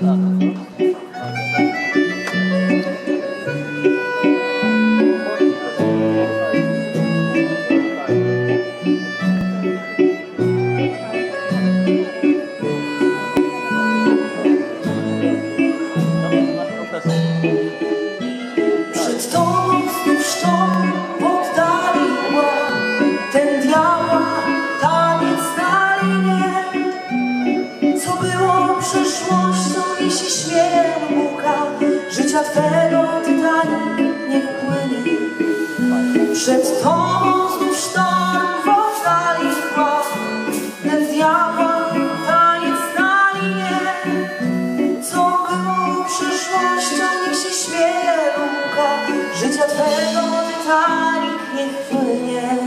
うん。Życia twego Titanic niech płynie. Przed tobą znów sztorm poddali mgła Ten diabła taniec na linie co było przeszłością, niech się śmieje luka Życia twego Titanic niech płynie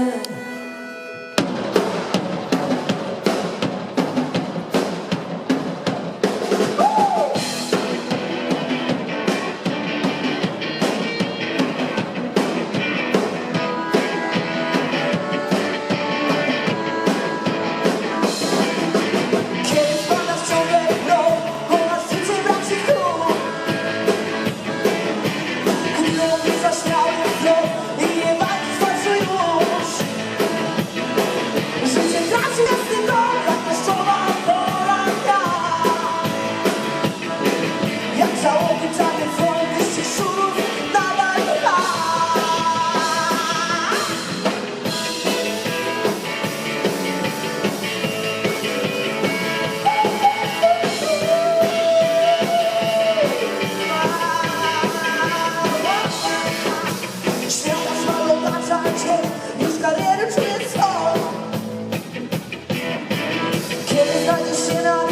sit on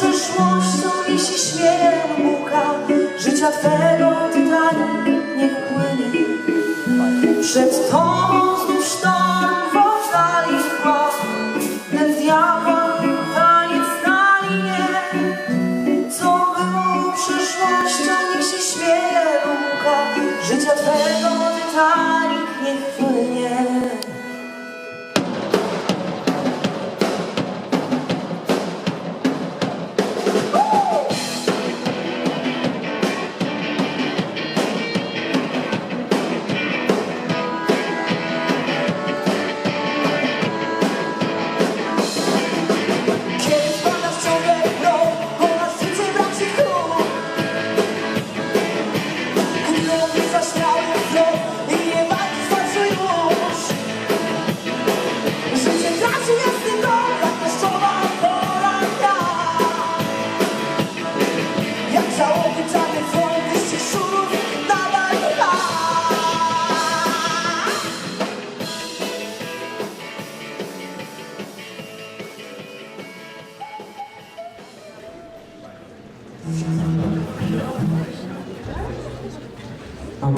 było przeszłością, niesie śmieje muka Życia twego Titanic niech płynie Przed tobą znów sztorm poddali mgła Ten diabła taniec na linie co było przeszłością, niech się śmieje luka Życia twego Titanic niech płynie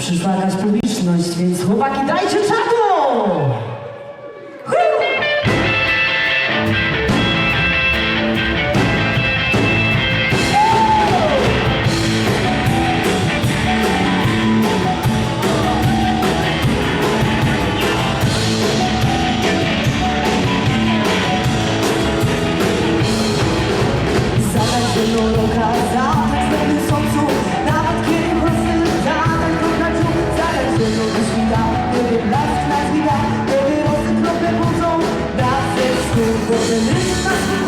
przyszła jakaś publiczność, więc chłopaki, daj! Thank you.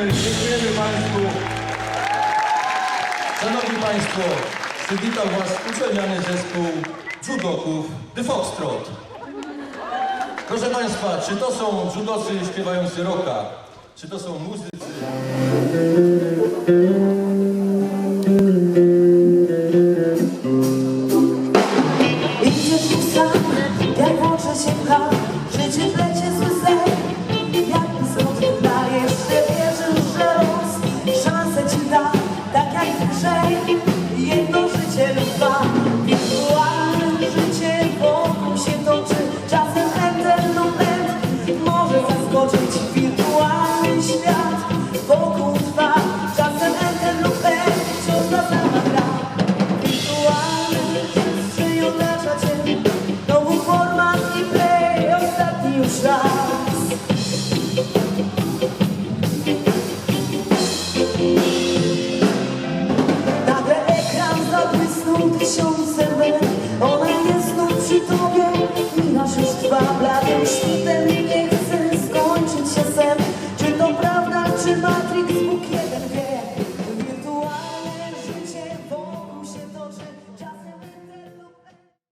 Dziękujemy Państwu. Szanowni Państwo, przywitał Was uczelniany zespół judoków The Foxtrot. Proszę Państwa, czy to są judocy śpiewający rocka? Czy to są muzycy? dłużej, jedno życie lub dwa.